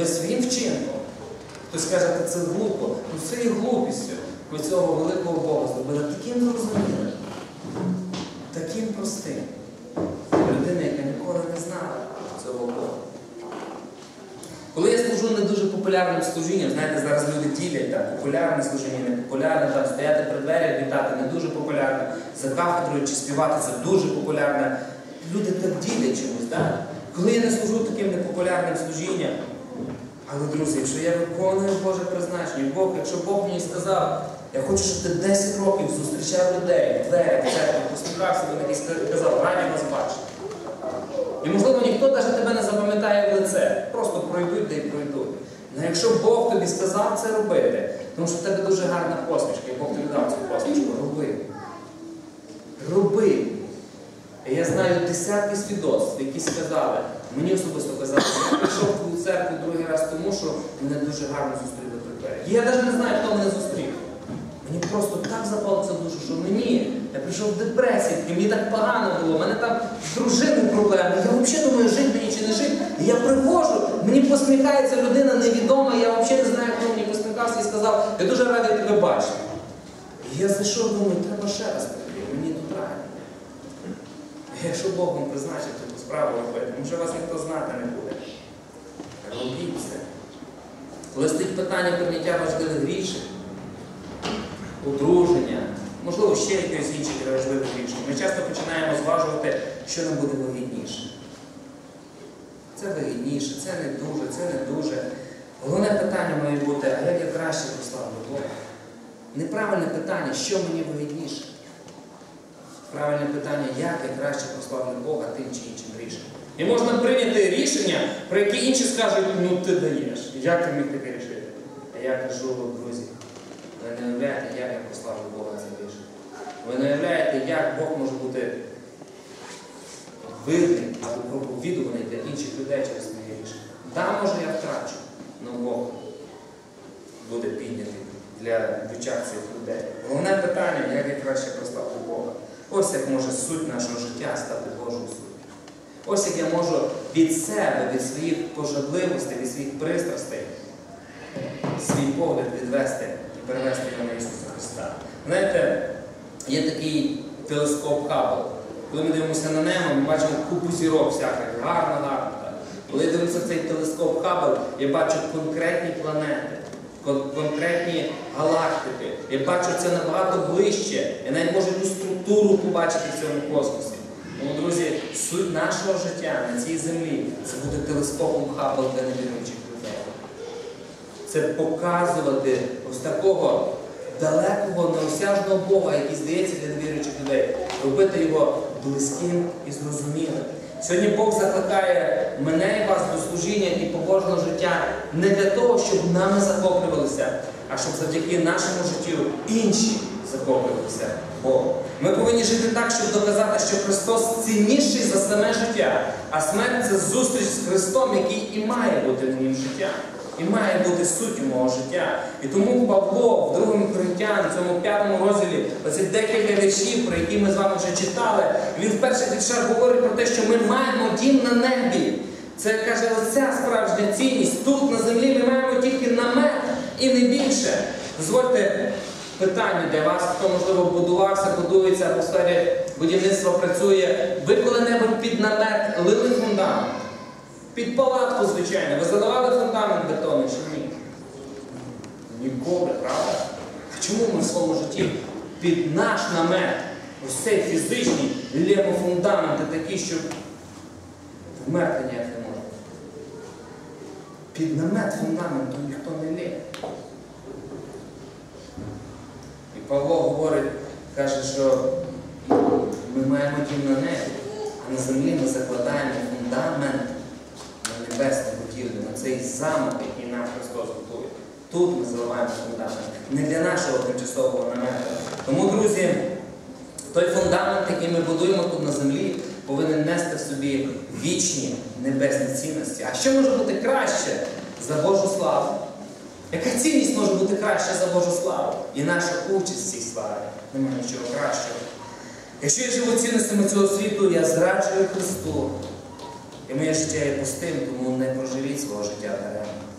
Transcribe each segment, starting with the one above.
ви своїм вчинком. Хтось каже, «Та це глупо. Ну це є глупістю. Ви цього великого Бога зробили таким зрозумілим, таким простим. Людина, яка ніколи не знала цього Бога. Коли я служу не дуже популярним служінням, знаєте, зараз люди ділять там, популярне служіння, не популярне, там стояти при дверях, вітати не дуже популярне, за кафедрою чи співати це дуже популярне. Люди так ділять чомусь, так? Коли я не служу таким непопулярним служінням, але, друзі, якщо я виконую Боже призначення, Бог, якщо Бог мені сказав, я хочу, щоб ти 10 років зустрічав людей, в дверях, в церкві, посміхався до них і казав, раді вас бачити. І можливо ніхто навіть тебе не запам'ятає в лице. Просто пройдуть де й пройдуть. Але якщо Бог тобі сказав це робити, тому що в тебе дуже гарна посмішка, і Бог тобі дав цю посмішку, роби. Роби. Я знаю десятки свідоцтв, які сказали, мені особисто казали, що я прийшов в твою церкву другий раз тому, що мене дуже гарно зустріли при дверях. І я навіть не знаю, хто мене зустрів. Мені просто так запало це в душу, що мені, я прийшов в депресію, і мені так погано було, в мене там з дружиною проблеми. Я взагалі думаю, жити мені чи не жити. І я приходжу, мені посміхається людина невідома, я взагалі не знаю, хто мені посміхався і сказав, я дуже радий тебе бачити. І я зайшов, думаю, треба ще раз прийти, мені тут раді. І Якщо Бог вам призначив таку справу робити, що вас ніхто знати не буде. Робіть це. Коли стоїть питання прийняття важливих рішень, одруження, можливо, ще якихось інших важливих рішень, ми часто починаємо зважувати, що нам буде вигідніше. Це вигідніше, це не дуже, це не дуже. Головне питання має бути, а як я краще прославлю Бога? Неправильне питання, що мені вигідніше? Правильне питання, як я краще прославлю Бога тим чи іншим рішенням. І можна прийняти рішення, про які інші скажуть, ну ти даєш. Як ти міг таке рішити? А я кажу, друзі, ви не уявляєте, як я прославлю Бога цим рішенням. Ви не уявляєте, як Бог може бути видним або проповідуваний для інших людей через моє рішення. Да, може я втрачу, але Бог буде піднятий для в очах цих людей. Головне питання, як я краще прославлю Бога. Ось як може суть нашого життя стати Божою суттю. Ось як я можу від себе, від своїх пожадливостей, від своїх пристрастей свій погляд відвести і перевести його на Ісуса Христа. Знаєте, є такий телескоп Хаббл. Коли ми дивимося на небо, ми бачимо купу зірок всяких, гарно, гарно. Коли я дивлюся в цей телескоп Хаббл, я бачу конкретні планети, конкретні галактики. Я бачу це набагато ближче. Я навіть можу ту структуру побачити в цьому космосі. Тому, друзі, суть нашого життя на цій землі це буде телескопом Хаббл для невіруючих людей. Це показувати ось такого далекого, неосяжного Бога, який здається для невіруючих людей, робити його близьким і зрозумілим. Сьогодні Бог закликає мене і вас до служіння і побожного життя не для того, щоб нами захоплювалися, а щоб завдяки нашому життю інші захоплювалися Богом. Ми повинні жити так, щоб доказати, що Христос цінніший за саме життя, а смерть це зустріч з Христом, який і має бути в моїм життям. І має бути суттю мого життя. І тому Павло в Коринтян, в цьому п'ятому розділі, оці декілька віршів, про які ми з вами вже читали, він в перших віршах говорить про те, що ми маємо дім на небі. Це каже, оця справжня цінність. Тут на землі ми маємо тільки намет і не більше. Дозвольте питання для вас, хто можливо будувався, будується або в сфері будівництва працює. Ви коли-небудь під намет лили фундамент? Під палатку, звичайно. Ви задавали фундамент бетонний чи ні? Ніколи, правда? Чому ми в своєму житті під наш намет, ось цей фізичний, лємо фундаменти такі, що вмерти ніяк не можна? Під намет фундаменту ніхто не лє. І Павло говорить, каже, що ми маємо дім на небі, а на землі ми закладаємо фундамент на небесне будівлю, на цей замок, який нам Христос готує. Тут ми заливаємо фундамент, не для нашого тимчасового намету. Тому, друзі, той фундамент, який ми будуємо тут на землі, повинен нести в собі вічні небесні цінності. А що може бути краще за Божу славу? Яка цінність може бути краща за Божу славу? І наша участь в цій славі. Немає нічого кращого. Якщо я живу цінностями цього світу, я зраджую Христу. І моє життя є пустим, тому не проживіть свого життя даремно.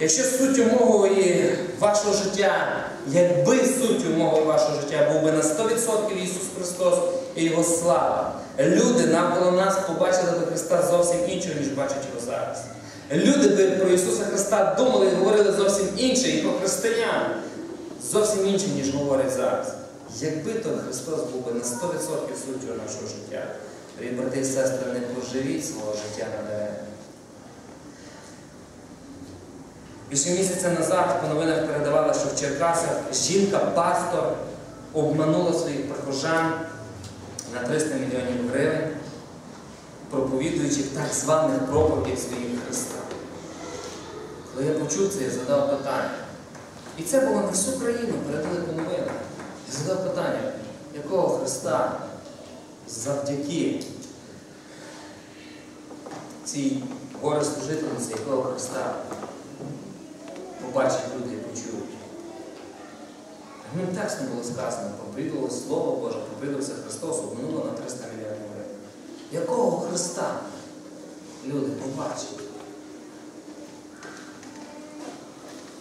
Якщо суттю мого вашого життя, якби суттю мого вашого життя був би на 100% Ісус Христос і Його слава, люди навколо нас побачили би Христа зовсім іншого, ніж бачать його зараз. Люди би про Ісуса Христа думали і говорили зовсім інше, і про християн зовсім інше, ніж говорять зараз. Якби то Христос був би на 100% суттю нашого життя, брати і сестри, не проживіть свого життя на даремно. Більше місяця назад по новинах передавали, що в Черкасах жінка-пастор обманула своїх прихожан на 300 мільйонів гривень, проповідуючи так званих проповідь своїх Христа. Коли я почув це, я задав питання. І це було на всю країну, передали по новинах. Я задав питання, якого Христа завдяки цій горе служительниці, якого Христа побачать люди почують. Ну, текстом було сказано, проповідувало Слово Боже, проповідувався Христос, обминуло на 300 мільйонів гривень. Якого Христа люди побачать?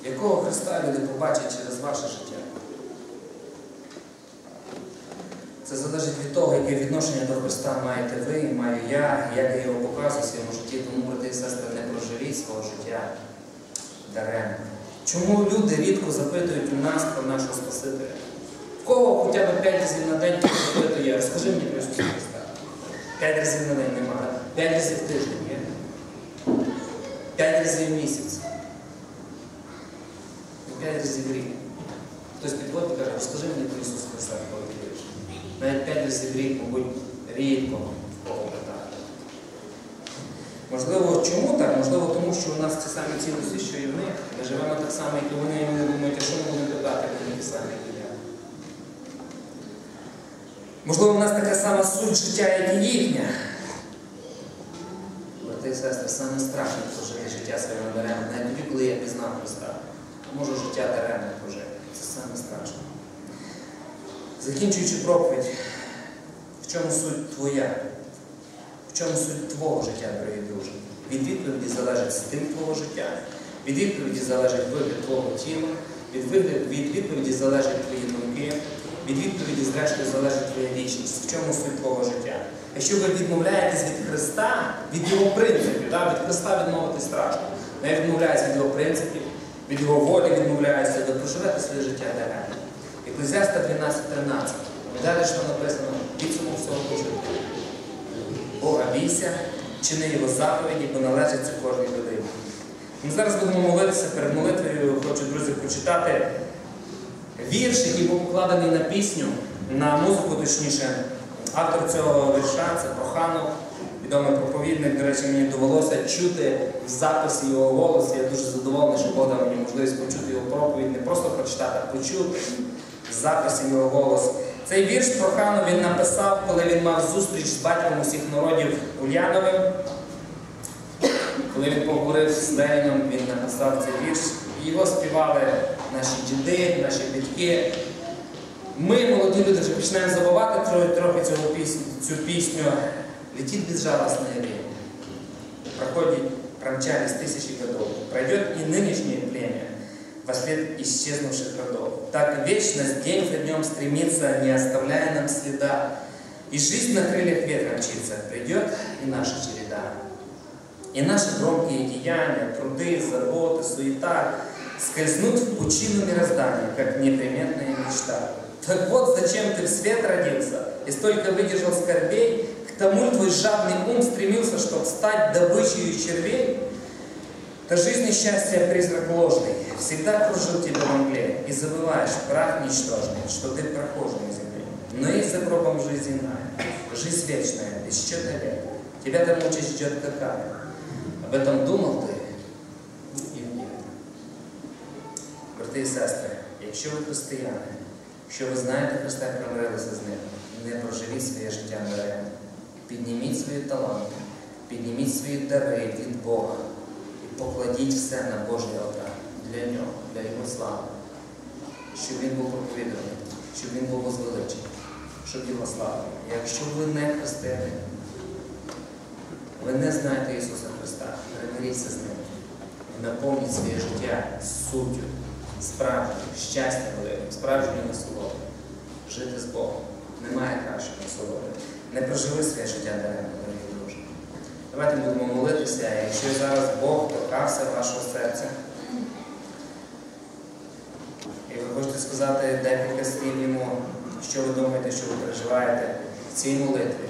Якого Христа люди побачать через ваше життя? Це залежить від того, яке відношення до Христа маєте ви, маю я, як я його показую в своєму житті. Тому, брати і сестри, не проживіть свого життя даремно. Чому люди рідко запитують у нас про нашого Спасителя? В кого хоча б п'ять разів на день запитує, розкажи мені про Ісуса Христа. П'ять разів на день немає. П'ять разів в тиждень є. П'ять разів в місяць. П'ять разів в рік. Хтось підходить і каже, розкажи мені про Ісуса Христа, коли ти. Навіть п'ять разів в рік, мабуть, рідко. Можливо, чому так? Можливо, тому що у нас ті самі цінності, що і в них. Ми живемо так само, як і вони, і вони думають, а що ми будемо коли вони ті самі, як і я. Можливо, у нас така сама суть життя, як і їхня. Брати і сестри, саме страшно прожити життя своє даремно, навіть тоді, коли я пізнав Христа. А можу життя даремно прожити. Це саме страшно. Закінчуючи проповідь, в чому суть твоя? В чому суть твого життя, дорогі друже? Від відповіді залежить стиль твого життя, від відповіді залежить вигляд твого тіла, від, відповіді залежать твої думки, від відповіді, зрештою, залежить твоя вічність. В чому суть твого життя? Якщо ви відмовляєтесь від Христа, від Його принципів, да? від Христа відмовитись страшно. Но я відмовляюся від Його принципів, від Його волі відмовляюся, ви проживете своє життя даремно. Еклезіаста 12.13. Далі що написано, підсумок всього почути. Бога бійся, чини його заповіді, бо належить це кожній людині. Ми зараз будемо молитися перед молитвою, хочу, друзі, прочитати вірш, який був покладений на пісню, на музику, точніше. Автор цього вірша це Проханов, відомий проповідник. До речі, мені довелося чути в записі його голосу. Я дуже задоволений, що Бог дав мені можливість почути його проповідь, не просто прочитати, а почути в записі його голос. Цей вірш Проханов він написав, коли він мав зустріч з батьком усіх народів Ульяновим. Коли він поговорив з Леніном, він написав цей вірш. Його співали наші діди, наші батьки. Ми, молоді люди, вже починаємо забувати трохи, цього пісню, цю пісню «Летит безжалостное время». Проходит промчались тысячи годов. Пройдет и нынешнее племя во след исчезнувших родов. Так вечность день за днем стремится, не оставляя нам следа. И жизнь на крыльях ветра мчится, придет и наша череда. И наши громкие деяния, труды, заботы, суета скользнут в пучину мироздания, как неприметная мечта. Так вот, зачем ты в свет родился и столько выдержал скорбей, к тому твой жадный ум стремился, чтоб стать добычей червей? То жизнь и счастье призрак ложный, всегда кружил тебя во мгле, и забываешь, прах ничтожный, что ты прохожий на земле. Но есть за гробом жизнь иная, жизнь вечная, без счета лет. Тебя там участь ждет какая? Об этом думал ты і вмів. Брати і сестри, якщо ви християни, якщо ви знаєте Христа і примирилися з ним, не проживіть своє життя даремно. Підніміть свої таланти, підніміть свої дари від Бога і Покладіть все на Божий алтар для нього, для Його слави, щоб він був проповіданий, щоб він був возвеличений, щоб його слава. Якщо ви не християни, ви не знаєте Ісуса Христа, примиріться з Ним. наповніть своє життя суттю, справжнім, щастям великим, справжньою насолодою. Жити з Богом. Немає кращої насолоди. Не проживи своє життя даремно. Давайте будемо молитися, якщо зараз Бог торкався вашого серця. І ви хочете сказати декілька слів йому, що ви думаєте, що ви переживаєте в цій молитві,